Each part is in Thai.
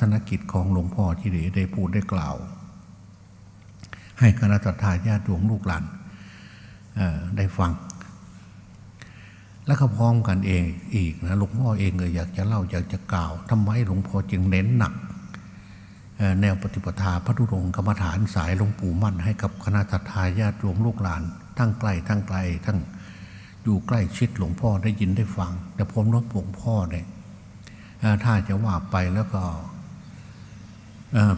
สนกิจของหลวงพ่อที่ได้ได้พูดได้กล่าว ให้คณะทาญาติโยมลูกหลานได้ฟัง แล้วก็พร้อมกันเองอีกนะหลวงพ่อเองเลยอยากจะเล่าอยากจะกล่าวทำไมหลวงพ่อจึงเน้นหนักแนวปฏิปทาพระธุรงกรรมฐานสายหลวงปู่มั่น ให้กับคณะทาญาติโยมลูกหลาน ทั้งใกล้ทั้งไกลทั้งอยู่ใกล้ชิดหลวงพ่อได้ยินได้ฟัง แต่ผมรับหลวงพ่อเนี่ยถ้าจะว่าไปแล้วก็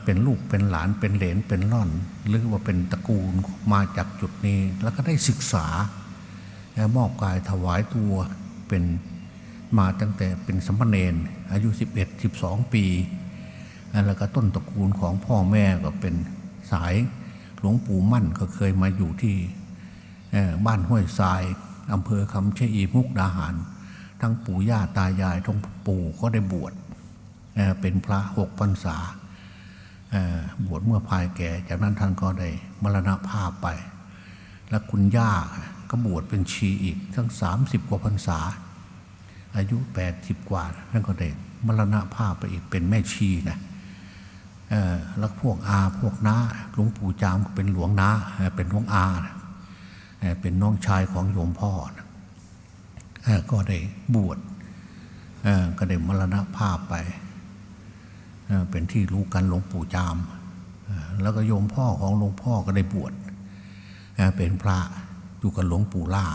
เป็นลูกเป็นหลานเป็นเหลนเป็นร่อน หรือว่าเป็นตระกูลมาจากจุดนี้ แล้วก็ได้ศึกษาเอ่อมอบกายถวายตัวเป็นมาตั้งแต่เป็นสมณเณรอายุ 11 12 ปีเอ่อแล้วก็ต้นตระกูลของพ่อแม่ก็เป็นสายหลวงปู่มั่นก็เคยมาอยู่ที่บ้านห้วยทรายอำเภอคำเชะอีมุกดาหาร ทั้งปู่ย่าตายายทั้งปู่ก็ได้บวชเป็นพระหกพรรษา บวชเมื่อภายแก่ จากนั้นท่านก็ได้มรณภาพไป และคุณย่าก็บวชเป็นชีอีกทั้ง 30 กว่าพรรษา อายุ 80 กว่าท่านก็ได้มรณภาพไปอีกเป็นแม่ชีนะแล้วพวกอาพวกน้าหลวงปู่จามก็เป็นหลวงน้าเป็นหลวงอานะเป็นน้องชายของโยมพ่อนะก็ได้บวชก็ได้มรณภาพไป เป็นที่รู้กันหลวงปู่จาม แล้วก็โยมพ่อของหลวงพ่อก็ได้บวชเป็นพระอยู่กับหลวงปู่ล่า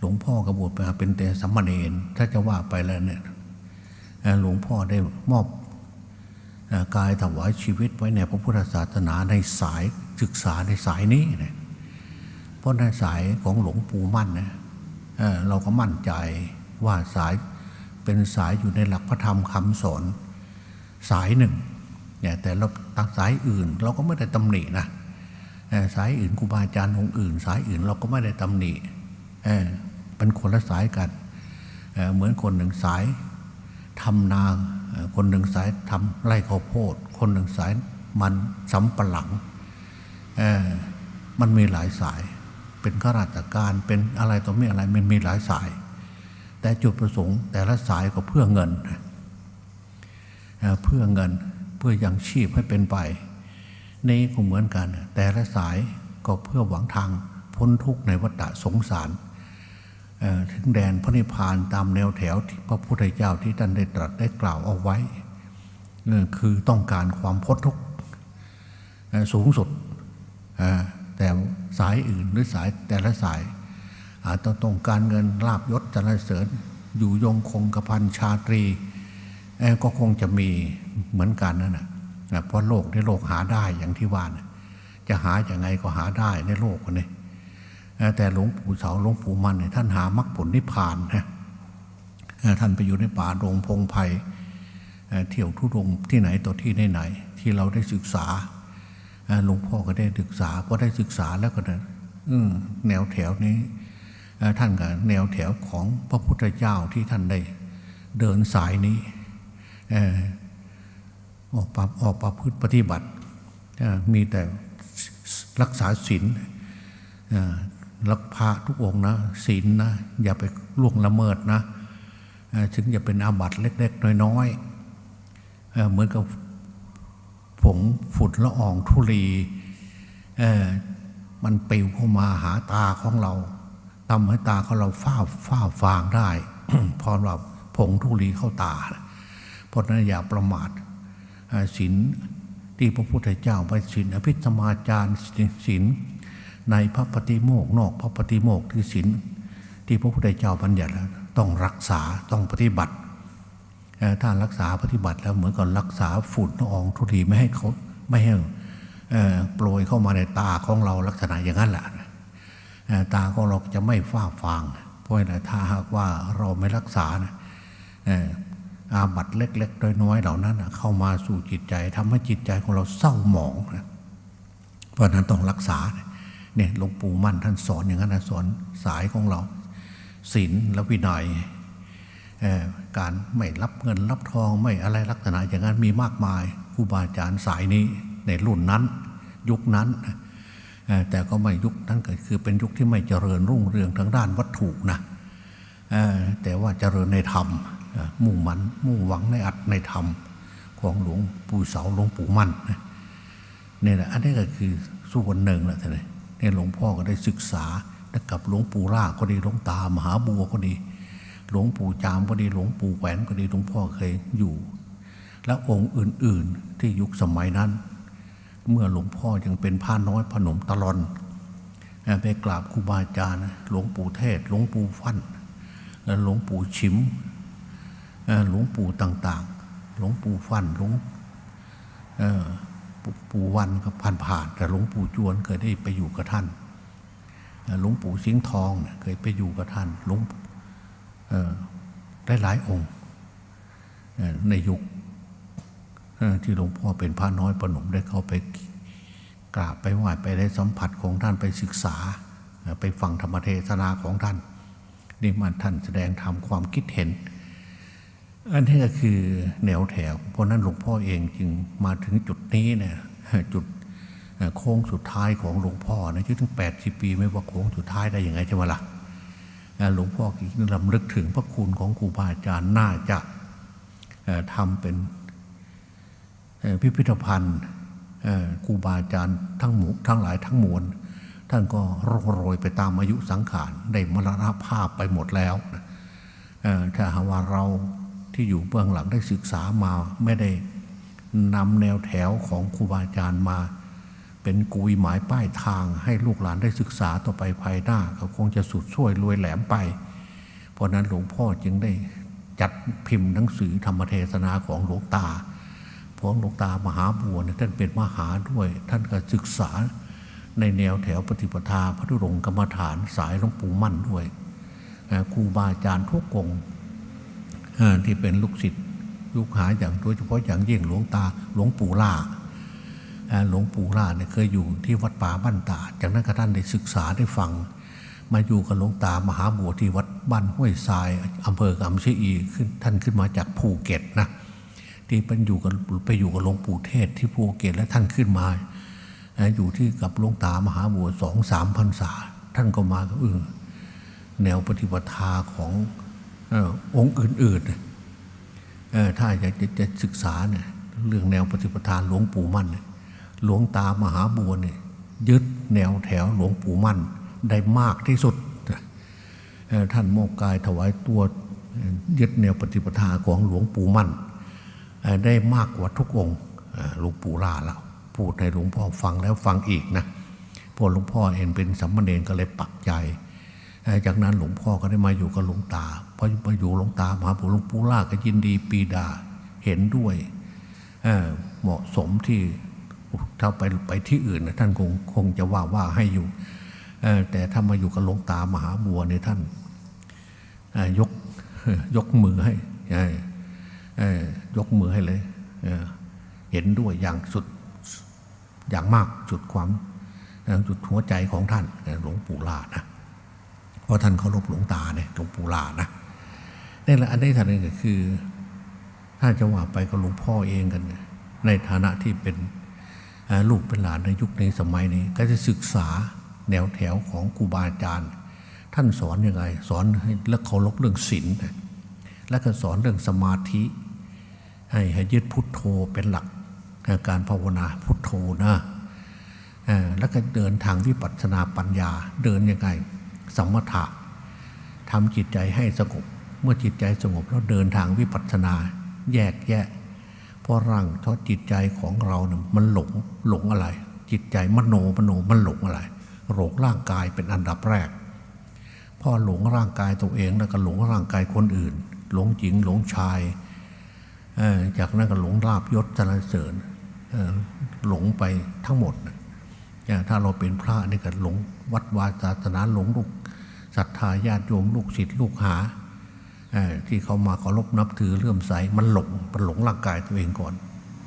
หลวงพ่อก็บวชมาเป็นแต่สัมมาเนรถ้าจะว่าไปแล้วเนี่ยหลวงพ่อได้มอบกายถวายชีวิตไว้ในพระพุทธศาสนาในสายศึกษาในสายนี้นะเพราะในสายของหลวงปู่มั่นนะเอ่อเราก็มั่นใจว่าสายเป็นสายอยู่ในหลักพระธรรมคำสอน สายหนึ่งเนี่ยแต่เราตักสายอื่นเราก็ไม่ได้ตำหนินะสายอื่นครูบาอาจารย์องค์อื่น สายอื่นเราก็ไม่ได้ตำหนิเออเป็นคนละสายกันเเหมือนคนหนึ่งสายทำนาคนหนึ่งสายทำไร่ข้าวโพด คนหนึ่งสายมันสำปะหลังเออมันมีหลายสาย เป็นข้าราชการเป็นอะไรต่อไม่อะไรมันมีหลายสาย แต่จุดประสงค์แต่ละสายก็เพื่อเงินเเพื่อเงินเพื่อยังชีพให้เป็นไป นี่ก็เหมือนกัน แต่ละสายก็เพื่อหวังทางพ้นทุกข์ในวัฏสงสารถึงแดนพระนิพพานตามแนวแถวที่พระพุทธเจ้าที่ท่านได้ตรัสได้กล่าวเอาไว้คือต้องการความพ้นทุกข์สูงสุดแต่สายอื่นหรือสายแต่ละสาย อาจจะต้องการเงินลาบยศจรรเสริญอยู่ยงคงกระพันชาตรี ก็คงจะมีเหมือนกันนั่นแหะนะเพราะโลกในโลกหาได้อย่างที่ว่านะจะหาอย่างไงก็หาได้ในโลกนี้แต่หลวงปู่เสาหลวงปู่มันเนี่ยท่านหามรรคผลนิพพานนะท่านไปอยู่ในป่าโรงพงไพ่เที่ยวทุรงที่ไหนต่อที่ไหนๆที่เราได้ศึกษาหลวงพ่อก็ได้ศึกษาพอได้ศึกษาแล้วก็นะแนวแถวนี้ท่านกับแนวแถวของพระพุทธเจ้าที่ท่านได้เดินสายนี้ ออกปรับออกประพฤติปฏิบัติมีแต่รักษาศีลรักพระทุกองนะศีลนะอย่าไปล่วงละเมิดนะเอ่อถึงจะเป็นอาบัติเล็ก ๆ น้อยๆเอเหมือนกับผงฝุ่นละอองธุลีมันปิวเข้ามาหาตาของเราทำให้ตาของเราฝ้าฝ้าฟางได้พอเราผงธุลีเข้าตา เพราะนั้นอย่าประมาทศีลที่พระพุทธเจ้าไปศีลอภิสมาจารศีลในพระปฏิโมกนอกพระปฏิโมกที่ศีลที่พระพุทธเจ้าบัญญัติแล้วต้องรักษาต้องปฏิบัติถ้ารักษาปฏิบัติแล้วเหมือนกับรักษาฝุ่นละอองธุลีไม่ให้เขาไม่ให้โปรยเข้ามาในตาของเราลักษณะอย่างนั้นแหละตาของเราจะไม่ฝ้าฟาง เพราะถ้าหากว่าเราไม่รักษานะ อาบัตเล็ก ๆ น้อยๆเหล่านั้นเข้ามาสู่จิตใจทำให้จิตใจของเราเศร้าหมองนะเพราะนั้นต้องรักษาเนี่ยหลวงปู่มั่นท่านสอนอย่างนั้นนะสอนสายของเราศีลและวินัยการไม่รับเงินรับทองไม่อะไรลักษณะอย่างนั้นมีมากมายครูบาอาจารย์สายนี้ในรุ่นนั้นยุคนั้น แต่ก็ไม่ยุคนั้นก็คือเป็นยุคที่ไม่เจริญรุ่งเรืองทางด้านวัตถุนะแต่ว่าเจริญในธรรม มุ่งมันมุ่งหวังในอัดในธรรมของหลวงปู่เสาหลวงปู่มั่นนะเนี่ยแหละอันนี้ก็คือส่วนหนึ่งแหละท่านเนี่ยหลวงพ่อก็ได้ศึกษาแล้วกับหลวงปู่ล่าก็ดีหลวงตามหาบัวก็ดี หลวงปู่จามก็ดีหลวงปู่แหวนก็ดีหลวงพ่อเคยอยู่ และองค์อื่น ๆที่ยุคสมัยนั้น เมื่อหลวงพ่อยังเป็นพระน้อยพนมตะลอนไปกราบครูบาอาจารย์หลวงปู่เทศ หลวงปู่ฟัน่นหลวงปู่ชิม หลวงปู่ต่าง ๆ หลวงปู่ฟันหลวงปู่วันก็ผ่านผ่าน แต่หลวงปู่จวนเคยได้ไปอยู่กับท่านหลวงปู่สิงห์ทองเคยไปอยู่กับท่านหลวงได้หลายองค์ในยุคที่หลวงพ่อเป็นพระน้อยประหนุ่มได้เข้าไปกราบไปไหว้ไปได้สัมผัสของท่านไปศึกษา ไปฟังธรรมเทศนาของท่านนี่มันท่านแสดงทำความคิดเห็น อันนี้ก็คือแนวแถว เพราะนั้นหลวงพ่อเองจึงมาถึงจุดนี้เนี่ยจุดโค้งสุดท้ายของหลวงพ่อนะยุถึง 80 ปีไม่ว่าโค้งสุดท้ายได้ยังไงใช่ไหมล่ะหลวงพ่อคิดลำลึกถึงพระคุณของครูบาอาจารย์น่าจะทำเป็นพิพิธภัณฑ์ครูบาอาจารย์ทั้งหมู่ทั้งหลายทั้งมวลท่านก็โรโรยไปตามอายุสังขารได้มรณภาพไปหมดแล้วถ้าหาว่าเรา ที่อยู่เบื้องหลังได้ศึกษามาไม่ได้นำแนวแถวของครูบาอาจารย์มา เป็นกุยหมายป้ายทาง ให้ลูกหลานได้ศึกษาต่อไปภายหน้าเขาคงจะสุดช่วยรวยแหลมไป เพราะนั้นหลวงพ่อจึงได้จัดพิมพ์หนังสือธรรมเทศนาของหลวงตาพราะหลวงตามหาบัวเนี่ยท่านเป็นมหาด้วย ท่านก็ศึกษาในแนวแถวปฏิปทาพระธุรงกรรมฐานสายหลวงปู่มั่นด้วยครูบาอาจารย์ทุกอง ที่เป็นลูกศิษย์ลูกหาอย่างโดยเฉพาะอย่างยิ่งหลวงตาหลวงปู่ล่าหลวงปู่ล่าเนี่ยเคยอยู่ที่วัดป่าบ้านตาจากนั้นก็ท่านได้ศึกษาได้ฟัง มาอยู่กับหลวงตามหาบัวที่วัดบ้านห้วยทรายอำเภอกำชีอีขึ้นท่านขึ้นมาจากภูเก็ตนะที่เป็นอยู่กับไปอยู่กับหลวงปู่เทศที่ภูเก็ตและท่านขึ้นมาอยู่ที่กับหลวงตามหาบัวสองสามพันษา ท่านก็มาเออแนวปฏิปทาของ องค์อื่นๆถ้าอยากจะศึกษาเนี่ยเรื่องแนวปฏิปทานหลวงปู่มั่น หลวงตามหาบัวเนี่ยยึดแนวแถวหลวงปู่มั่นได้มากที่สุด ท่านโมกกายถวายตัวยึดแนวปฏิปทาของหลวงปู่มั่น ได้มากกว่าทุกองค์หลวงปู่ล่าแล้วพูดให้หลวงพ่อฟังแล้วฟังอีกนะพอหลวงพ่อเองเป็นสัมมาเนรก็เลยปักใจ จากนั้นหลวงพ่อก็ได้มาอยู่กับหลวงตาพอมาอยู่หลวงตามหาปู่หลวงปู่ล่าก็ยินดีปีดาเห็นด้วยเหมาะสมที่ถ้าไปไปที่อื่นนะท่านคงคงจะว่าว่าให้อยู่แต่ถ้ามาอยู่กับหลวงตามหาบัวเนี่ยท่านยกยกมือให้ยกมือให้เลยเเห็นด้วยอย่างสุดอย่างมากจุดความจุดหัวใจของท่านหลวงปู่ลานะ เพราะท่านเคารพหลวงตาเนี่ยหลวงปู่ลานะนี่แหละอันนี้ท่านนี่ก็คือ ถ้าจะว่าไปกับหลวงพ่อเองกัน ในฐานะที่เป็นลูกเป็นหลานในยุคในสมัยนี้ ก็จะศึกษาแนวแถวของครูบาอาจารย์ ท่านสอนอยังไง สอนให้และเคารพเรื่องศีลและก็สอนเรื่องสมาธิ ให้ให้ยึดพุทโธเป็นหลักการภาวนาพุทโธนะแล้วก็เดินทางวิปัสสนาปัญญาเดินยังไง สมถะทำจิตใจให้สงบ เมื่อจิตใจสงบแล้วเดินทางวิปัสสนาแยกแยะ เพราะร่างเพราะจิตใจของเราเนี่ยมันหลงหลงอะไร จิตใจมโนมโนมันหลงอะไรหลงร่างกายเป็นอันดับแรกพอหลงร่างกายตัวเองแล้วก็หลงร่างกายคนอื่น หลงหญิงหลงชายจากนั้นก็หลงราบยศจรเสริญหลงไปทั้งหมดถ้าเราเป็นพระนี่ก็หลงวัดวาศาสนาหลงลูก ศรัทธาญาติโยมลูกศิษย์ลูกหาที่เขามาเคารพนับถือเลื่อมใสมันหลงมันหลงร่างกายตัวเองก่อน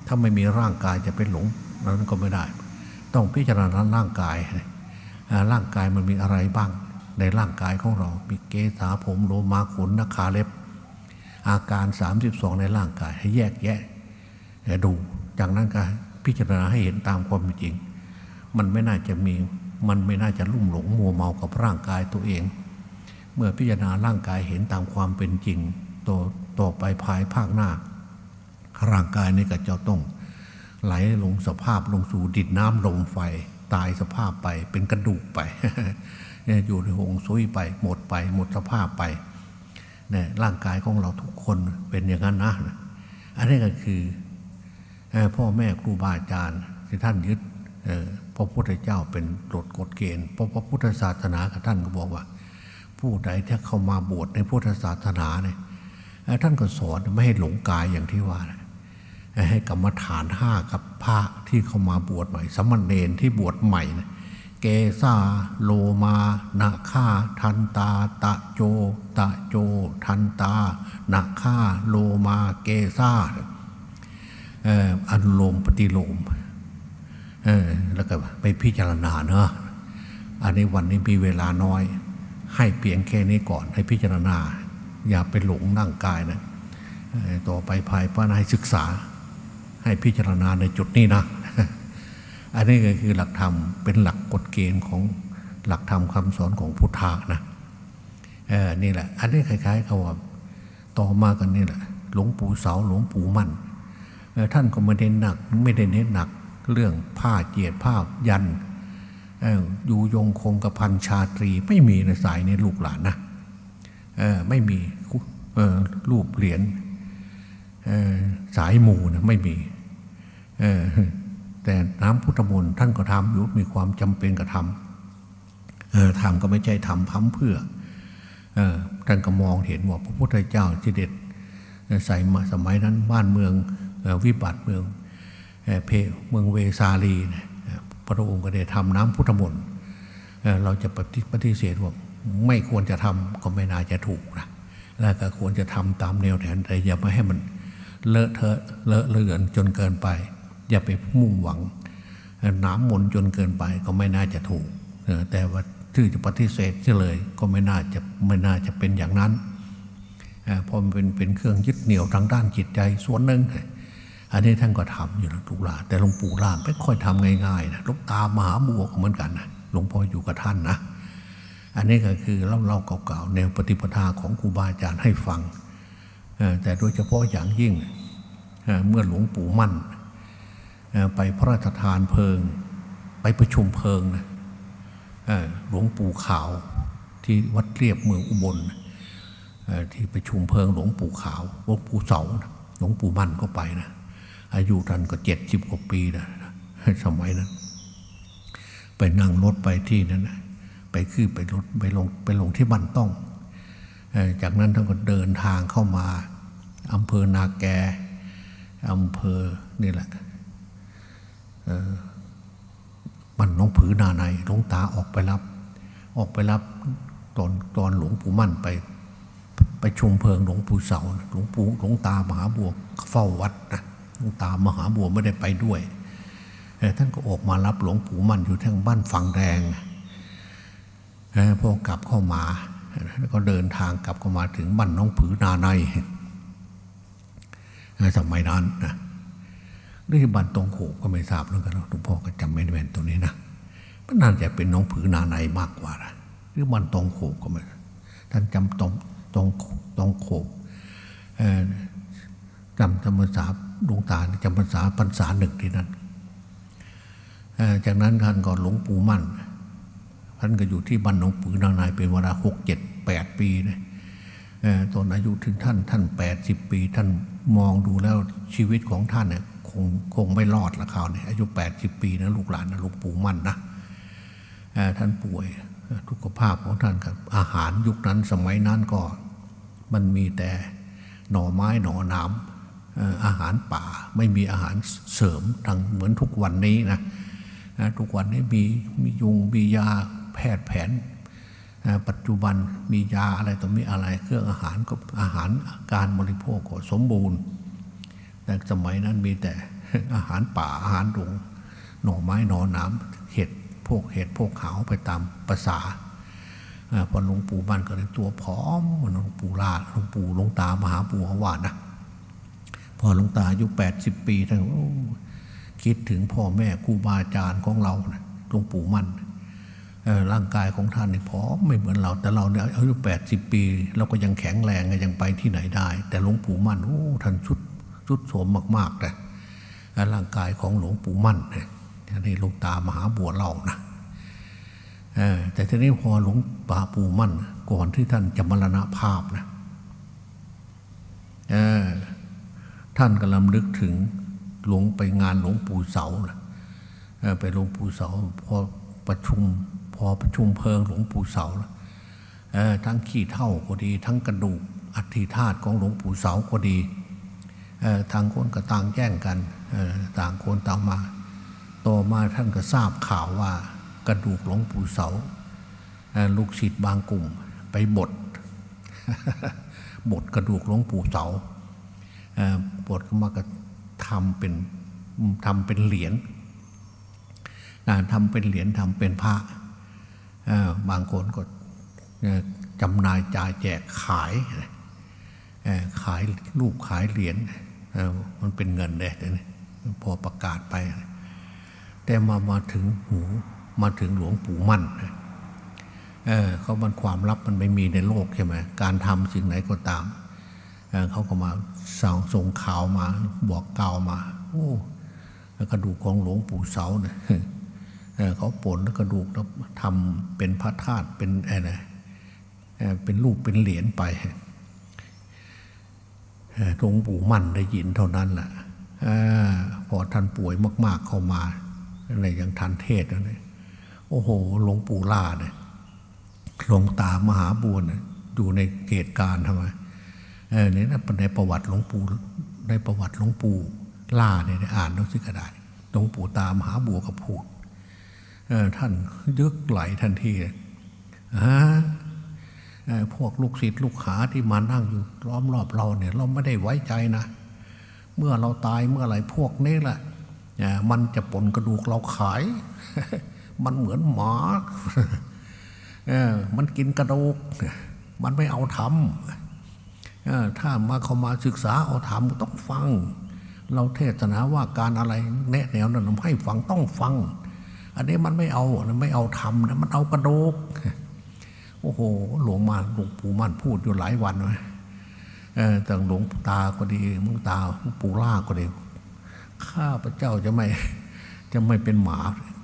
ถ้าไม่มีร่างกายจะเป็นหลงนั้นก็ไม่ได้ ต้องพิจารณาร่างกายร่างกายมันมีอะไรบ้าง ในร่างกายของเรา มีเกสาผมโลมาขนนักขาเล็บ อาการ 32 ในร่างกายให้แยกแยะดู จากนั้นก็พิจารณาให้เห็นตามความจริง มันไม่น่าจะมีมันไม่น่าจะลุ่มหลงมัวเมากับร่างกายตัวเอง เมื่อพิจารณาร่างกายเห็นตามความเป็นจริงต่อต่อไปภายภาคหน้า ร่างกายนี่ก็จะต้อง ไหลลงสภาพลงสู่ดินน้ำลมไฟ ตายสภาพไปเป็นกระดูกไปเนี่ยอยู่ในหงซุยไป หมดไป หมดสภาพไปเนี่ยร่างกายของเราทุกคนเป็นอย่างนั้นนะอันนี้ก็คือพ่อแม่ครูบาอาจารย์ที่ท่านยึดพระพุทธเจ้าเป็นกฎกฎเกณฑ์เพราะพระพุทธศาสนากับท่านก็บอกว่า ผู้ใดที่เข้ามาบวชในพุทธศาสนาเนี่ยท่านก็สอนไม่ให้หลงกายอย่างที่ว่าให้กรรมฐานห้ากับพระที่เข้ามาบวชใหม่สมณเณรที่บวชใหม่นะเกซาโลมานาคาทันตา ตะโจ ตะโจ ทันตานาคาโลมาเกซาอ่ออนุโลมปฏิโลมแล้วก็ไปพิจารณาเนอะอันนี้วันนี้มีเวลาน้อย ให้เพียงแค่นี้ก่อนให้พิจารณา อย่าไปหลงร่างกายนะต่อไปภายภายในศึกษา ให้พิจารณาในจุดนี้นะอันนี้ก็คือหลักธรรมเป็นหลักกฎเกณฑ์ของหลักธรรมคำสอนของพุทธะนะเออนี่แหละ อันนี้คล้ายๆเขาว่าต่อมากันนี่แหละ หลวงปู่เสาหลวงปู่มั่นท่านก็ไม่ได้หนักไม่ได้เน้นหนัก เรื่องผ้าเจียดผ้ายันเอยู่ยงคงกระพันชาตรี ไม่มีในสายในลูกหลานนะไม่มีรูปเหรียญสายหมู่นะไม่มีแต่น้ำพุทธมนต์ท่านก็ทำอยู่มีความจำเป็นกระทำทำก็ไม่ใช่ทำพั้มเพื่ออท่านก็มองเห็นว่าพระพุทธเจ้าที่เด็ดใส่มาสมัยนั้นบ้านเมืองอวิบัติเมืองเอเพเมืองเวสาลีเนี่ย พระองค์ก็ได้ทำน้ำพุทธมนต์เราจะปฏิปฏเสธว่าไม่ควรจะทำก็ไม่น่าจะถูกนะแล้วก็ควรจะทำตามแนวแถนแต่อย่าไปให้มันเลอะเทอะเลอะเลือนจนเกินไป อย่าไปมุ่งหวัง น้ำมนต์จนเกินไปก็ไม่น่าจะถูกแต่ว่าที่จะปฏิเสธเสียเลยก็ไม่น่าจะไม่น่าจะเป็นอย่างนั้นเพราะมันเป็นเป็นเครื่องยึดเหนี่ยวทางด้านจิตใจส่วนหนึ่ง อันนี้ท่านก็ทำอยู่นะทุกหลานแต่หลวงปู่ล่านไม่ค่อยทำง่ายๆนะลวงตามหาบัวก็เหมือนกันนะหลวงพ่ออยู่กับท่านนะ อันนี้ก็คือเล่าเล่าเก่าๆแนวปฏิปทาของครูบาอาจารย์ให้ฟัง แต่โดยเฉพาะอย่างยิ่งเมื่อหลวงปู่มั่น ไปพระราชทานเพลิง ไปประชุมเพลิงนะหลวงปู่ขาวที่วัดเรียบเมืองอุบลที่ประชุมเพลิงหลวงปู่ขาวหลวงปู่เสาหลวงปู่มั่นก็ไปนะ อายุท่านก็เจ็ดสิบกว่าปีนะสมัยนั้น ไปนั่งรถไปที่นั้นไปขึ้นไปรถไปลงไปลงที่บ้านต้อง จากนั้นท่านก็เดินทางเข้ามาอำเภอนาแกอำเภอนี่แหละมันหน้องผือนาในหลวงตาออกไปรับ ออกไปรับตอนตอนหลวงปู่มั่นไป ไปชมเพลิงหลวงปู่เสาหลวงปู่หลวงตามหาบัวเฝ้าวัดนะ ตามหาบัวไม่ได้ไปด้วย ท่านก็ออกมารับหลวงปู่มั่นอยู่ทางบ้านฝั่งแดงพอกลับเข้ามาแล้วก็เดินทางกลับเข้ามาถึงบ้านน้องผือนาในสมัยนั้นนะหรือบ้านตรงโขบก็ไม่ทราบแล้วกันหลวงพ่อก็จำไม่ได้แม่นตรงนี้นะมันน่าจะเป็นน้องผือนาในมากกว่านะหรือบ้านตรงโขบก็ไม่ท่านจำตรงตรงตรงโขบเอ่อจำจำภาษา ดวงตาจำภาษาพรรษาหนึ่งที่นั่นจากนั้นท่านก็หลวงปู่มั่น ท่านก็อยู่ที่บ้านหลวงปู่นางนายเป็นเวลาหกเจ็ดแปดปีนะตอนอายุถึงท่านท่านแปดสิบปี ท่านมองดูแล้วชีวิตของท่านเนี่ยคงคงไม่รอดละคราวเนี่ยอายุแปดสิบปีนะลูกหลานนะหลวงปู่มั่นนะท่านป่วยเอ่อสุขภาพของท่านครับ อาหารยุคนั้นสมัยนั้นก็มันมีแต่หน่อไม้หน่อหน้ำ อาหารป่าไม่มีอาหารเสริมทางเหมือนทุกวันนี้นะทุกวันนี้มีมียุงมียาแพทย์แผน ปัจจุบันมียาอะไรต่อมีอะไรเครื่องอาหารก็อาหารการบริโภคก็สมบูรณ์ แต่สมัยนั้นมีแต่อาหารป่าอาหารดงหน่อไม้หน่อหน้ำเห็ดพวกเห็ดพวกขาวไปตามภาษาพอหลวงปู่บ้านก็เลยตัวผอมเหมือนหลวงปู่ลาหลวงปู่หลวงตามหาปู่เขาว่านะ พอหลวงตาอายุแปดสิบปีท่านคิดถึงพ่อแม่ครูบาอาจารย์ของเรานะหลวงปู่มั่นร่างกายของท่านนี่ผอมไม่เหมือนเรา แต่เราเนี่ยอายุแปดสิบปี เราก็ยังแข็งแรงยังไปที่ไหนได้ แต่หลวงปู่มั่นโอ้ท่านชุดทุดโทรมมากๆนะร่างกายของหลวงปู่มั่นนะนนี้หลวงตามหาบัวเล่านะแต่ทีนี้พอหลวงป่าปู่มั่น ก่อนที่ท่านจะมรณภาพนะ ท่านก็ลำลึกถึงหลวงไปงานหลวงปู่เสานะเไปหลวงปู่เสาพอประชุมพอประชุมเพลิงหลวงปู่เสาทั้งขี้เท่าก็ดี ทั้งกระดูกอัฐิธาตุของหลวงปู่เสาก็ดีทางคนก็ต่างแย่งกันต่างคนต่างมา ต่อมาท่านก็ทราบข่าวว่ากระดูกหลวงปู่เสาลูกศิษย์บางกลุ่มไปบดบดกระดูกหลวงปู่เสา บดก็มาก็ทำเป็นทำเป็นเหรียญทำเป็นเหรียญทำเป็นพระบางคนก็จำหน่ายจ่ายแจกขายขายรูปขายเหรียญมันเป็นเงินเลยเดี๋ยวนี้พอประกาศไป แต่มามาถึงหูมาถึงหลวงปู่มั่นเเขามันความลับมันไม่มีในโลกใช่ไหมการทำสิ่งไหนก็ตาม เขาก็มาส่งส่งข่าวมาบอกกล่าวมา โอ้กระดูกของหลวงปู่เสาเนี่ยเขาปนแล้วกระดูกแล้วทำเป็นพระธาตุเป็นอะไรเป็นรูปเป็นเหรียญไปหลวงปู่มั่นได้ยินเท่านั้นแหละอพอท่านป่วยมาก ๆเข้ามาอะไรอย่างทันเทศนะโอ้โหหลวงปู่ล่าเนี่ยหลวงตามหาบัวเนี่ยอยู่ในเหตุการณ์ทำไม เออนี่ยในประวัติหลวงปู่ในประวัติหลวงปู่ล่าเนี่ยอ่านดูสิก็ได้หลวงปู่ตามหาบัวก็พูดเออท่านยึกไหลทันทีฮะพวกลูกศิษย์ลูกหาที่มานั่งอยู่ล้อมรอบเราเนี่ยเราไม่ได้ไว้ใจนะเมื่อเราตายเมื่อไรพวกนี้แหละมันจะปนกระดูกเราขาย มันเหมือนหมามันกินกระดูก มันไม่เอาทำ ถ้ามาเขามาศึกษาเอาทำต้องฟัง เราเทศนาว่าการอะไรแนะแนวนั้นให้ฟังต้องฟัง อันนี้มันไม่เอาไม่เอาทำนะมันเอากระดูกโอ้โห หลวงมาหลวงปู่มั่นพูดอยู่หลายวันเลยแต่หลวงตาก็ดีมุงตาปู่ล่าก็ดีข้าพระเจ้าจะไม่จะไม่เป็นหมา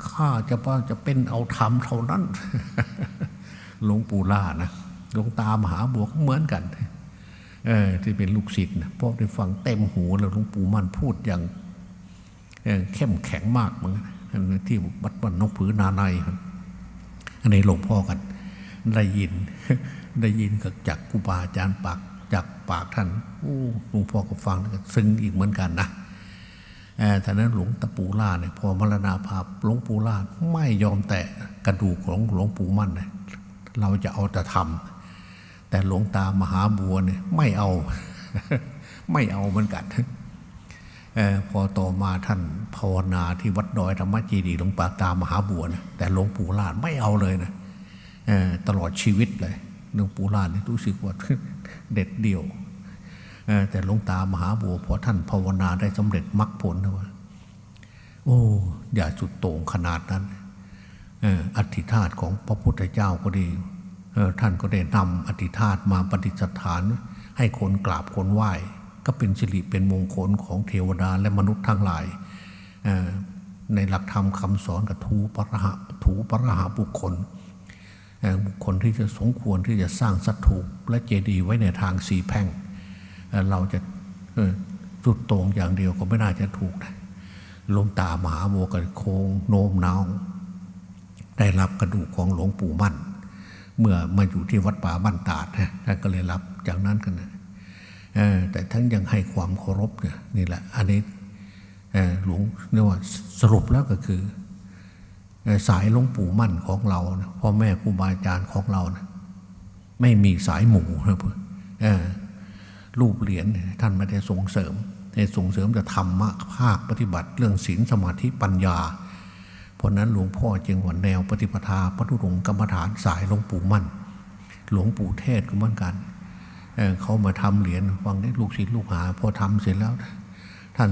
ข้าจะว่าจะเป็นเอาธรรมเท่านั้น หลวงปู่ล่านะหลวงตามหาบวกเหมือนกัน เออที่เป็นลูกศิษย์นะพวกได้ฟังเต็มหูแล้วหลวงปู่มันพูดอย่างเข้มแข็งมากเหมือนกันที่วัดบ้านนกผือนาในอันนี้หลวงพ่อกันได้ยินได้ยินกับจากครูบาอาจารย์ปากจากปากท่านโอ้หลวงพ่อก็ฟังซึ้งอีกเหมือนกันนะท่นั้นหลวงตะปูล่าเนี่ยพอมรณาภาพหลวงปู่ล่าไม่ยอมแตะกระดูกของหลวงปู่มั่นเนี่ยเราจะเอาแต่ทำ แต่หลวงตามหาบัวเนี่ยไม่เอา ไม่เอาเหมือนกันอพอต่อมาท่านภาวนาที่วัดดอยธรรมจีดีหลวงป่าตามหาบัวนะแต่หลวงปู่ล่าไม่เอาเลยนะตลอดชีวิตเลยหลวงปู่ลาเนี่ยรู้สึกว่าเด็ดเดี่ยวแต่หลวงตามหาบัวพอท่านภาวนาได้สำเร็จมรรคผลนะว่าโอ้อย่าจุดโต่งขนาดนั้นอธิธาตของพระพุทธเจ้าก็ดี ท่านก็ได้นำอธิธาตมาปฏิสถาน ให้คนกราบคนไหว้ ก็เป็นสิริเป็นมงคลของเทวดาและมนุษย์ทั้งหลาย ในหลักธรรมคำสอนกับทูปรหะถูปรหะบุคคลบุคคลที่จะสมควรที่จะสร้างสัตถุและเจดีย์ไว้ในทางสีแพ่ง เราจะจุดตรงอย่างเดียวก็ไม่น่าจะถูกนะลงตามหาโมกันโคงโน้มน้าวได้รับกระดูกของหลวงปู่มั่น เมื่อมาอยู่ที่วัดป่าบ้านตาดนะท่านก็เลยรับจากนั้นกันนะแต่ทั้งยังให้ความเคารพเนี่ยนี่แหละอันนี้หลวงเรียกว่าสรุปแล้วก็คือ สายหลวงปู่มั่นของเรานะพ่อแม่ครูบาอาจารย์ของเรานะไม่มีสายหมู่นะเพื่อรูปเหรียญท่านไม่ได้ส่งเสริมในส่งเสริมจะธรรมะภาคปฏิบัติเรื่องศีลสมาธิปัญญา เพราะนั้นหลวงพ่อจึงว่าแนวปฏิปทาพระธุรงกรรมฐานสายหลวงปู่มั่น หลวงปู่เทศก็เหมือนกันเเขามาทำเหรียญฟังได้ลูกศิษย์ลูกหา พอทำเสร็จแล้ว ท่าน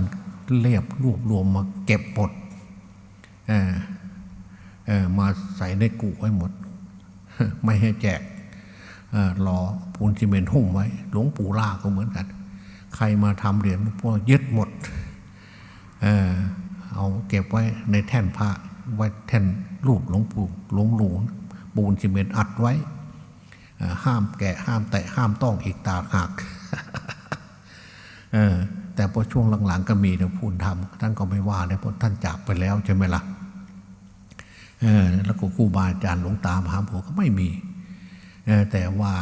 เรียบรวบรวมมาเก็บหมดมาใส่ในกุไว้หมด ไม่ให้แจกรอปูนซีเมนต์หุ้มไว้ หลวงปู่ล่าก็เหมือนกัน ใครมาทำเหรียญหลวงพ่อยึดหมด เออเอาเก็บไว้ในแท่นพระ ไว้แท่นรูปหลวงปู่หลวงหลวงปูนซีเมนต์อัดไว้ ห้ามแกะห้ามแตะห้ามต้องอีกตาหักแต่พอช่วงหลังๆก็มีนะพูนทำท่านก็ไม่ว่าเลยเพราะท่านจากไปแล้วใช่ไหมล่ะแล้วก็ครูบาอาจารย์หลวงตามหาผัวก็ไม่มีแต่ว่า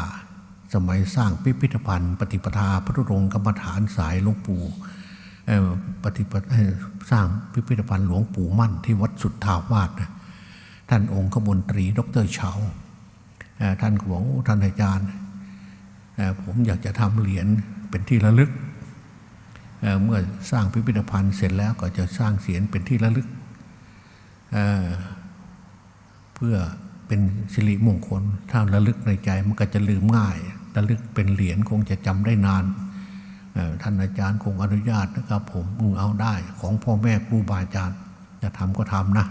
สมัยสร้างพิพิธภัณฑ์ ปฏิปทาพระรงค์กรรมฐานสายหลวงปู่ ปฏิปทเอ่อสร้างพิพิธภัณฑ์หลวงปู่มั่นที่วัดสุทธาวาสนะท่านองค์ขมนตรีดรเฉาท่านก็บอกท่านอาจารย์ผมอยากจะทำเหรียญเป็นที่ระลึกเเมื่อสร้างพิพิธภัณฑ์เสร็จแล้วก็จะสร้างเสียงเป็นที่ระลึกเเพื่อเป็นสิริมงคลถ้าระลึกในใจมันก็จะลืมง่าย ระลึกเป็นเหรียญคงจะจำได้นาน ท่านอาจารย์คงอนุญาตนะครับผมอืมเอาได้ของพ่อแม่ครูบาอาจารย์จะทำก็ทำนะ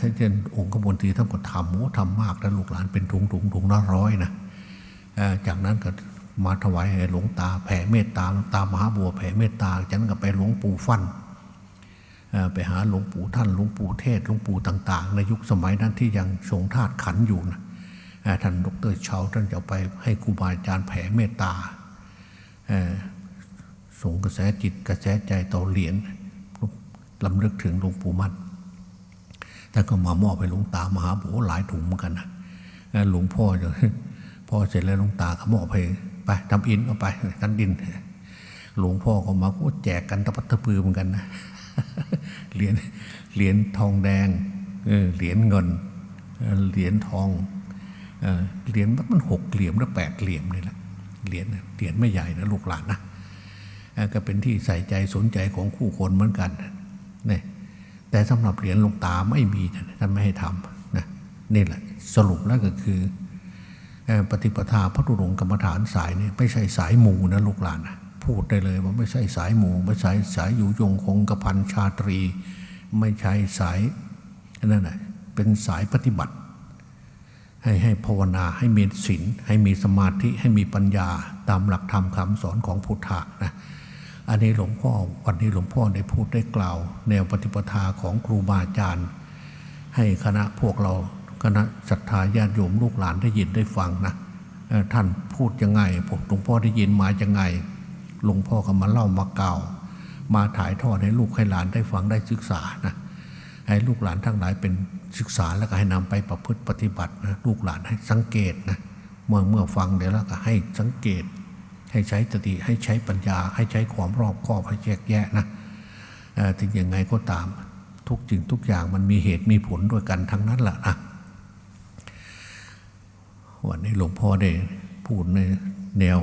ท่านเจนองค์ขบวนตีท่านก็ทำโอ้ทำมากแล้วลูกหลานเป็นถุงถุงถุงละร้อยนะจากนั้นก็มาถวายหลวงตาแผ่เมตตาหลวงตามหาบัวแผ่เมตตาจากนั้นก็ไปหลวงปู่ฟันไปหาหลวงปู่ท่านหลวงปู่เทศหลวงปู่ต่าง ๆ ในยุคสมัยนั้นที่ยังทรงธาตุขันอยู่นะท่านดรเชาท่านจะไปให้ครูบาอาจารย์แผ่เมตตา ส่งกระแสจิตกระแสใจต่อเหรียญลำลึกถึงหลวงปู่มั่นท่านก็มามอบให้หลวงตามหาบัวหลายถุงเหมือนกันนะหลวงพ่อจะพ่อเสร็จแล้วหลวงตาก็มอบให้ไปทำอินเอาไปกันดิน หลวงพ่อก็มาก็แจกกันตะพัดตะพือเหมือนกันนะเหรียญเหรียญทองแดงเหรียญเงินเหรียญทองเหรียญมันหกเหลี่ยมหรือแปดเหลี่ยมนี่แหละ เหรียญเหรียญไม่ใหญ่นะลูกหลานนะก็เป็นที่ใส่ใจสนใจของคู่คนเหมือนกันนี่แต่สำหรับเหรียญลงตาไม่มีท่านไม่ให้ทำนะนี่แหละสรุปแล้วก็คือปฏิปทาพระตุรงกรรมฐานสายนี่ไม่ใช่สายหมูนะลูกหลานนะพูดได้เลยว่าไม่ใช่สายหมูไม่ใช่สายอยู่ยงคงกระพันชาตรี ไม่ใช่สายนั่นแหะเป็นสายปฏิบัติ ให้ให้ภาวนาให้มีศีลให้มีสมาธิให้มีปัญญาตามหลักธรรมคำสอนของพุทธะนะอันนี้หลวงพ่อวันนี้หลวงพ่อได้พูดได้กล่าว แนวปฏิปทาของครูบาอาจารย์ ให้คณะพวกเราคณะศรัทธาญาติโยมลูกหลานได้ยินได้ฟังนะท่านพูดยังไงผมหลวงพ่อได้ยินมายังไงหลวงพ่อก็มาเล่ามากล่าว มาถ่ายทอดให้ลูกให้หลานได้ฟังได้ศึกษานะ ให้ลูกหลานทั้งหลายเป็นศึกษาแล้วก็ให้นำไปประพฤติปฏิบัตินะลูกหลานให้สังเกตนะเมื่อเมื่อฟังเดี๋ยวแล้วก็ให้สังเกต ให้ใช้สติให้ใช้ปัญญา ให้ใช้ความรอบคอบให้แยกแยะนะถึงยังไงก็ตามทุกสิ่งทุกอย่างมันมีเหตุมีผลด้วยกันทั้งนั้นแหละนะวันนี้หลวงพ่อได้พูดในแนว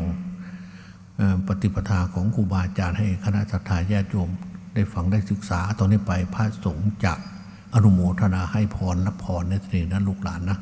ปฏิปทาของครูบาอาจารย์ให้คณะสัตยาญาติโยม ได้ฟังได้ศึกษาตอนนี้ไปพระสงฆ์จะอนุโมทนาให้พรรับพรในทีนี้นลูกหลานนะ